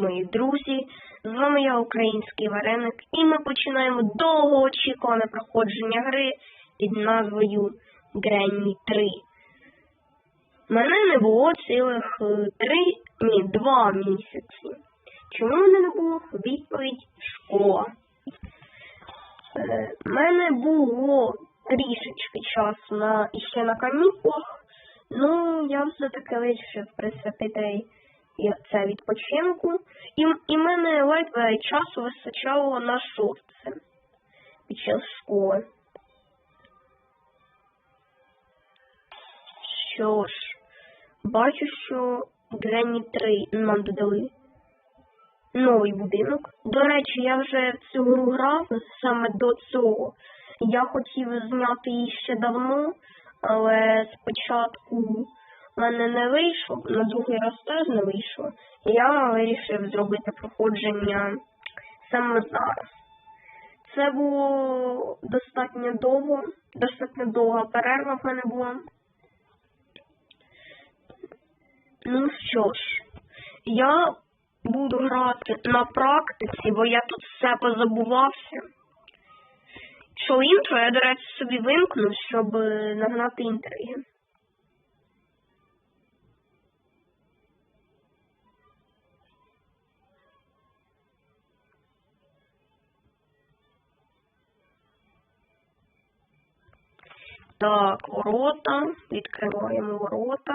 Мої друзі! З вами я, український вареник, і ми починаємо довгоочікуване проходження гри під назвою Гренні 3. Мене не було цілих е, три, ні, два місяці. Чому мене не було? Відповідь школа. Е, мене було трішечки часу на іще на канікулах. Ну, я все-таки вирішив присвятити і це відпочинку. І, і мене ледве часу вистачало на шостце під час школи. Що ж, бачу, що Гренні 3 нам додали новий будинок. До речі, я вже в цю гру грав саме до цього. Я хотів зняти її ще давно, але спочатку в мене не вийшло, на другий раз теж не вийшло. І я вирішив зробити проходження саме зараз. Це було достатньо довго, достатньо довга перерва в мене була. Ну що ж, я буду грати на практиці, бо я тут все позабувався. Що інтро я, до речі, собі вимкну, щоб нагнати інтриги. Так, ворота. Відкриваємо ворота.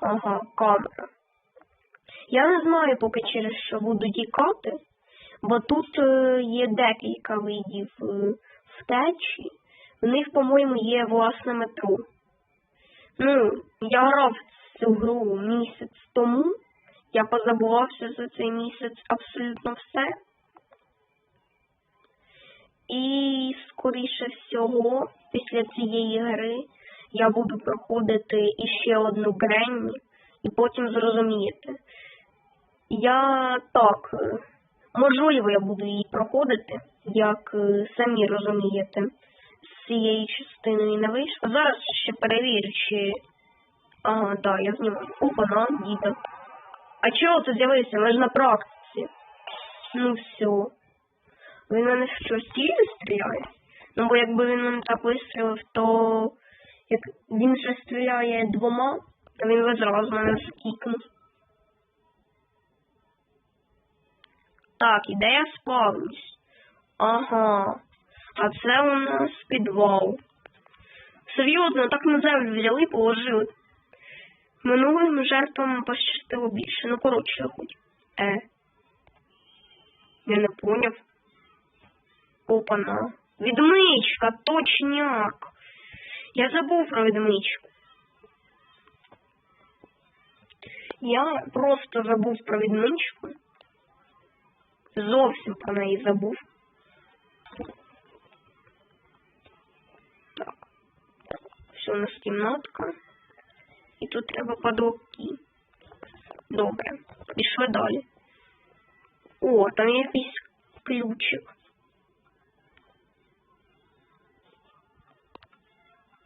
Ага, камера. Я не знаю поки через що буду тікати, бо тут е, є декілька видів е, втечі. В них, по-моєму, є власне метро. Ну, я грав цю гру місяць тому. Я позабувався за цей місяць абсолютно все. І, скоріше всього, після цієї гри я буду проходити іще одну Гренні і потім зрозумієте. Я так, е, можливо, я буду її проходити, як е, самі розумієте, з цієї частини не вийшло. Зараз ще перевірю, чи. Ага, так, я знімаю. Опа, на, діда. А чого ти з'явився? Ми ж на практиці. Ну все. Він мене що стільно стріляє? Ну бо якби він мене так вистрілив, то як він же стріляє двома, то він би зразу мене скікнув. Так, іде я спавнюсь. Ага. А це у нас підвал. Серйозно, так на землю взяли і положили. Минулим жертвам пощастило більше. Ну, коротше, хоч. Е. Я не поняв. Опана. Відмичка, точняк. Я забув про відмичку. Я просто забув про відмичку. Зовсім про неї забув. Так. Все, у нас кімнатка. І тут треба подовки. Добре. Пішли далі. О, там є якийсь ключик.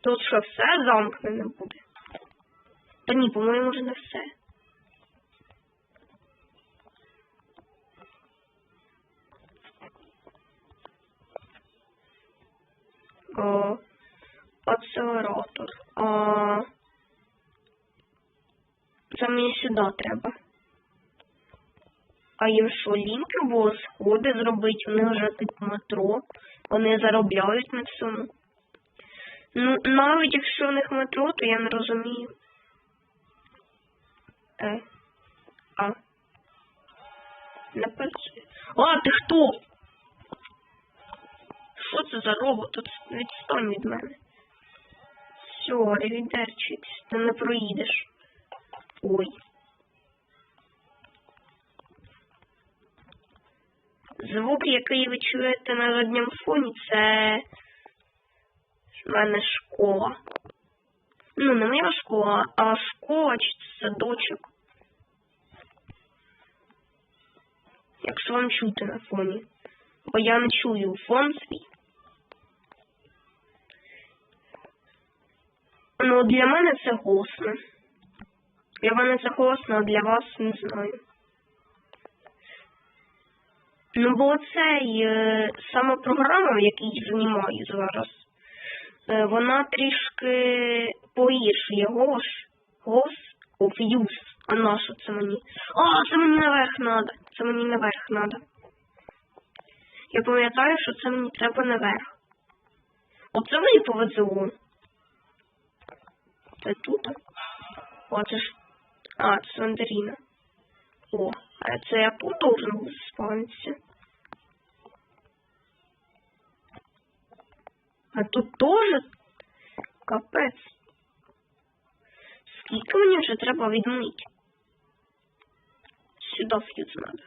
Тут що, все замкнене буде? Та ні, по-моєму, вже не все. О, акселератор. А... Це мені сюди треба. А їм що, ліньки було сходи зробити, них вже типу метро. Вони заробляють на цьому. Ну, навіть якщо у них метро, то я не розумію. Е. А. Не. А, ти хто? Що це за робот? Тут відстань від мене. Все, ревідерчикс, ти не проїдеш. Ой. Звук, який ви чуєте на задньому фоні, це в мене школа. Ну, не моя школа, а школа чи садочок. Якщо вам чути на фоні. Бо я не чую фон свій. Ну, для мене це голосно. Для мене це голосно, а для вас не знаю. Ну, бо цей е, сама програма, в якій знімаю зараз, е, вона трішки погіршує голос. О, фьюз. А на що це мені? А, це мені наверх надо. Це мені наверх надо. Я пам'ятаю, що це мені треба наверх. Оце мені повезло. Це тут. О, це ж. А, це Мандаріна. О, а це я должен був спавнитися. А тут теж капець. Скільки мені вже треба відмити? Сюди фьюз надо.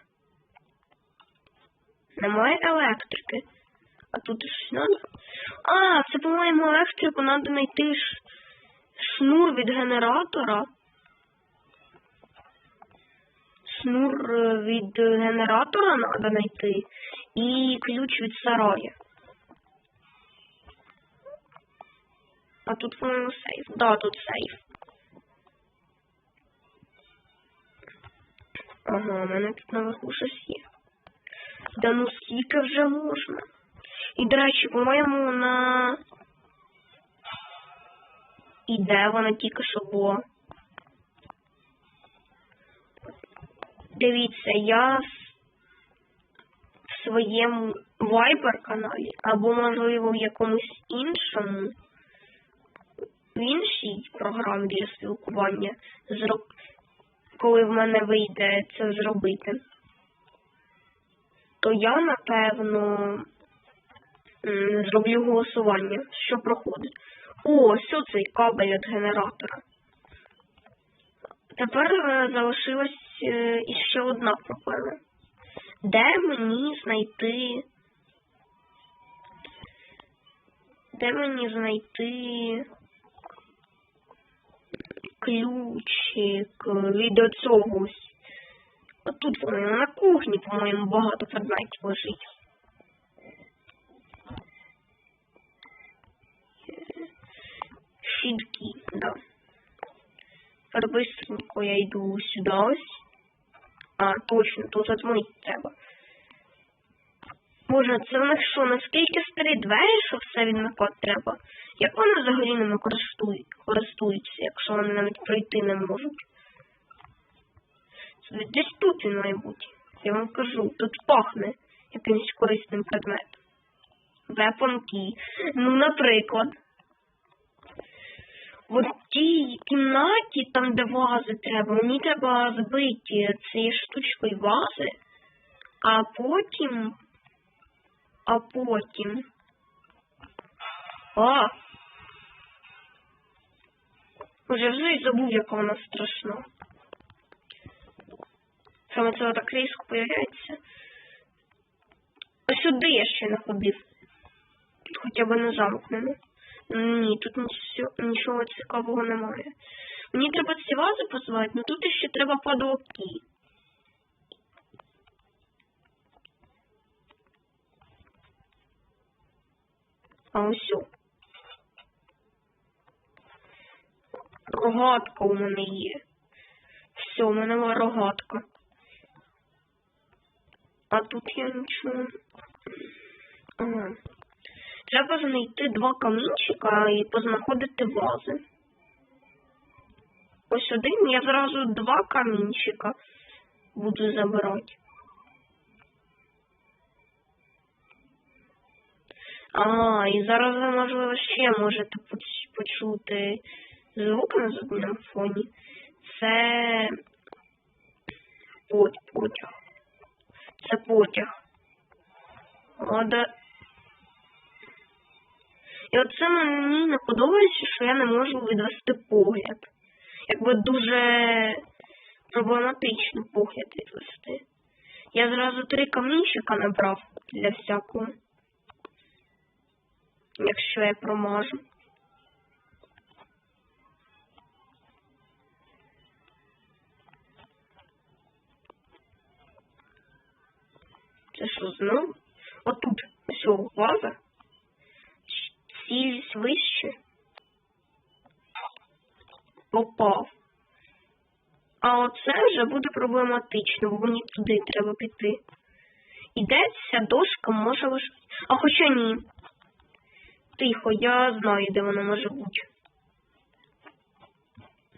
Немає електрики. А тут щось надо. А, це, по-моєму, електрику треба знайти шнур від генератора. Шнур е, від генератора треба знайти. І ключ від сарая. А тут, по-моєму, сейф. Да, тут сейф. Ага, у мене тут наверху щось є. Да ну скільки вже можна? І, до речі, по-моєму, на... І де вона тільки що була? Дивіться, я в своєму Viber каналі, або, можливо, в якомусь іншому, в іншій програмі для спілкування, зроб... коли в мене вийде це зробити, то я, напевно, зроблю голосування, що проходить. О, ось цей кабель від генератора. Тепер е, залишилась е, іще одна проблема. Де мені знайти. Де мені знайти ключик від цього ось. Отут воно на кухні, по-моєму, багато предметів лежить. Щітки, да. Быстренько я йду сюди ось. А, точно, тут отмить треба. Боже, це в них що, наскільки старі двері, що все відмикати треба? Як вони взагалі ними користують, користуються, якщо вони навіть пройти не можуть? Десь тут він має бути. Я вам кажу, тут пахне якимось корисним предметом. Key. Ну, наприклад. От в тій кімнаті, там, де вази треба, мені треба збити цією штучкою вази, а потім. А потім. А! Уже вже й забув, яка вона страшна. Саме це так різко появляється. А сюди я ще не ходив. Хоча б не замкнено. Ні, тут нічого, цікавого немає. Мені треба ці вази позвати, але тут ще треба падлоки. А ось. Рогатка у мене є. Все, у мене рогатка. А тут я нічого. Ага. Треба знайти два камінчика і познаходити вази. Ось один, я зразу два камінчика буду забирати. А, і зараз ви, можливо, ще можете почути звук на задньому фоні. Це пот- потяг. Це потяг. От, і оце мені не подобається, що я не можу відвести погляд. Якби дуже проблематично погляд відвести. Я зразу три камінчика набрав для всякого. Якщо я промажу. Це що знову? Отут ось ваза. Ціль вище. попав. А оце вже буде проблематично, бо мені туди треба піти. І де ця дошка може лежати? А хоча ні. Тихо, я знаю, де вона може бути.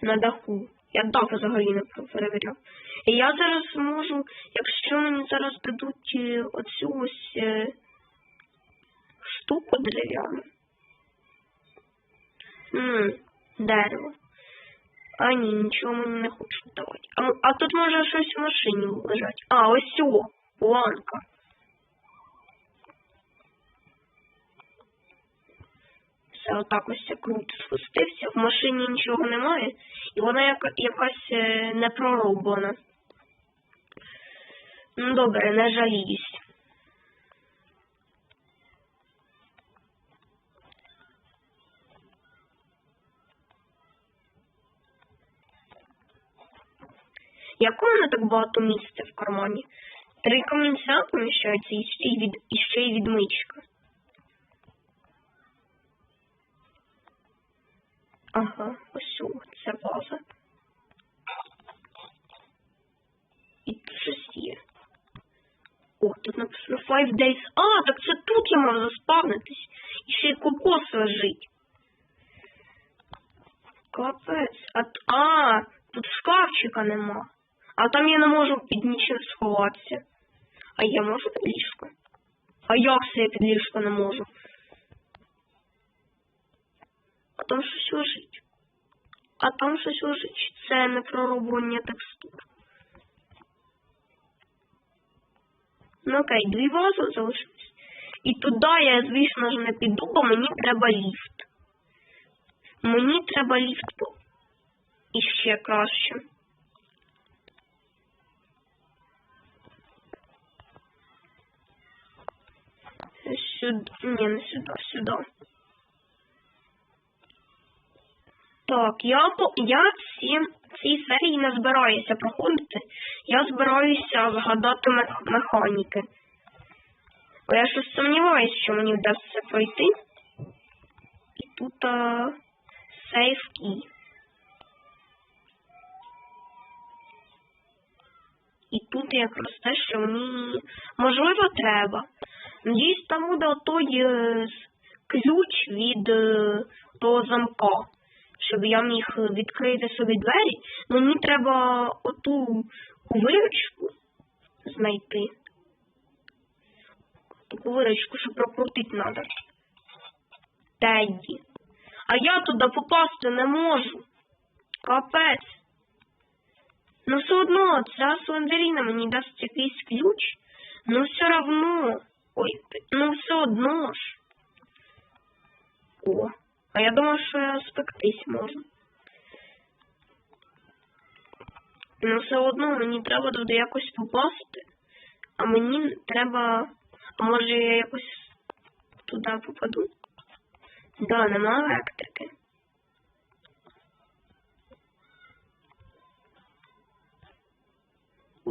На даху. Я дах взагалі не перевіряв. І я зараз можу, якщо мені зараз дадуть е, оцю ось е, штуку дерев'яну. Ммм, дерево. А ні, нічого мені не хочуть давати. А, а тут може щось в машині лежать. А, ось о, планка. Все отак ось круто спустився. В машині нічого немає, і вона яка, якась е, не. Ну добре, не жаліюсь. Як у мене так багато місця в кармані? Три камінця поміщаються і ще й від і ще й відмичка. Ага, ось це база. І тут щось є. О, тут написано 5 days. А, так це тут я мав заспавнитись. І ще й кокос лежить. Капець. А, а, тут шкафчика нема. А там я не можу під нічим сховатися. А я можу під ліжко? А як це я під ліжко не можу? А там щось лежить. А там щось лежить. Це не пророблення текстур. Ну окей, дві вази залишились. І туди я, звісно ж, не піду, бо мені треба ліфт. Мені треба ліфт. І ще краще. Сюди. Ні, не сюди, сюди. Так, я я ці, цій серії не збираюся проходити. Я збираюся згадати механіки. Бо я щось сумніваюся, що мені вдасться пройти. І тут а, сейф кey. І тут якраз те, що мені можливо треба. Надіюсь, там буде той е, ключ від е, того замка, щоб я міг відкрити собі двері. Мені треба оту виручку знайти. Таку виручку, що прокрутити треба. Тедді. А я туди попасти не можу. Капець. Ну все одно, ця Слендеріна мені дасть якийсь ключ. Ну все равно. Ой, ну все одно ж. О, а я думав, що я спектись можу. Ну все одно мені треба туди якось попасти. А мені треба. А може я якось туди попаду? Да, нема електрики.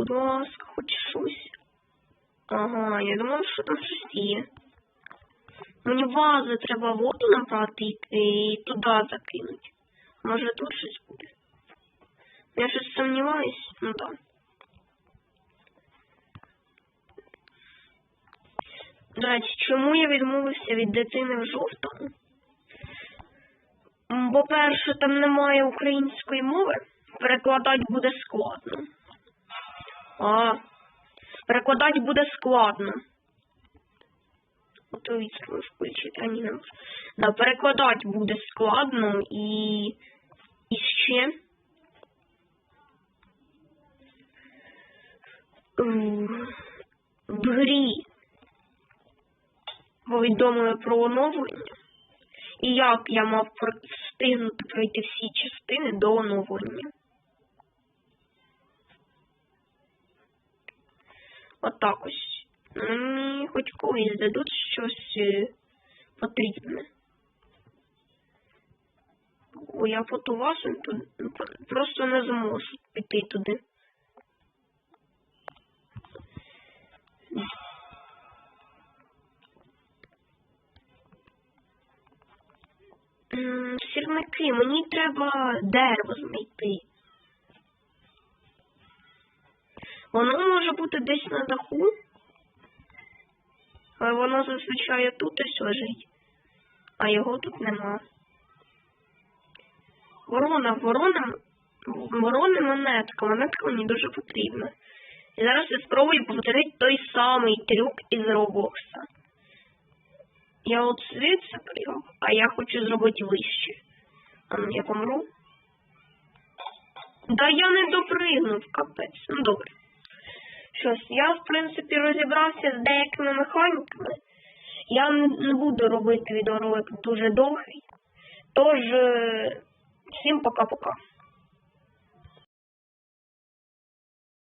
Будь ласка, хоч щось. Ага, я думав, що там щось є. Мені вази треба воду набрати і, і туди закинути. Може тут щось буде. Я щось сумніваюсь, ну так. До речі, чому я відмовився від дитини в жовтому? По-перше, там немає української мови. Перекладати буде складно. А, перекладати буде складно. Включити, а не. Да, перекладати буде складно і... І ще... В грі повідомили про оновлення. І як я мав встигнути пройти всі частини до оновлення. Отак ось. Мені хоч колись дадуть щось е, потрібне. Бо я фотовасу тут просто не зможу піти туди. Сірники, мені треба дерево знайти. Воно може бути десь на даху, але воно зазвичай тут ось лежить, а його тут нема. Ворона, ворона, ворони монетка, монетка мені дуже потрібна. І зараз я спробую повторити той самий трюк із Роблокса. Я от звідси прийняв, а я хочу зробити вище. А ну я помру. Да я не допригнув, капець. Ну добре. Щось, я, в принципі, розібрався з деякими механіками. Я не буду робити відеоролик дуже довгий. Тож, е, всім пока-пока.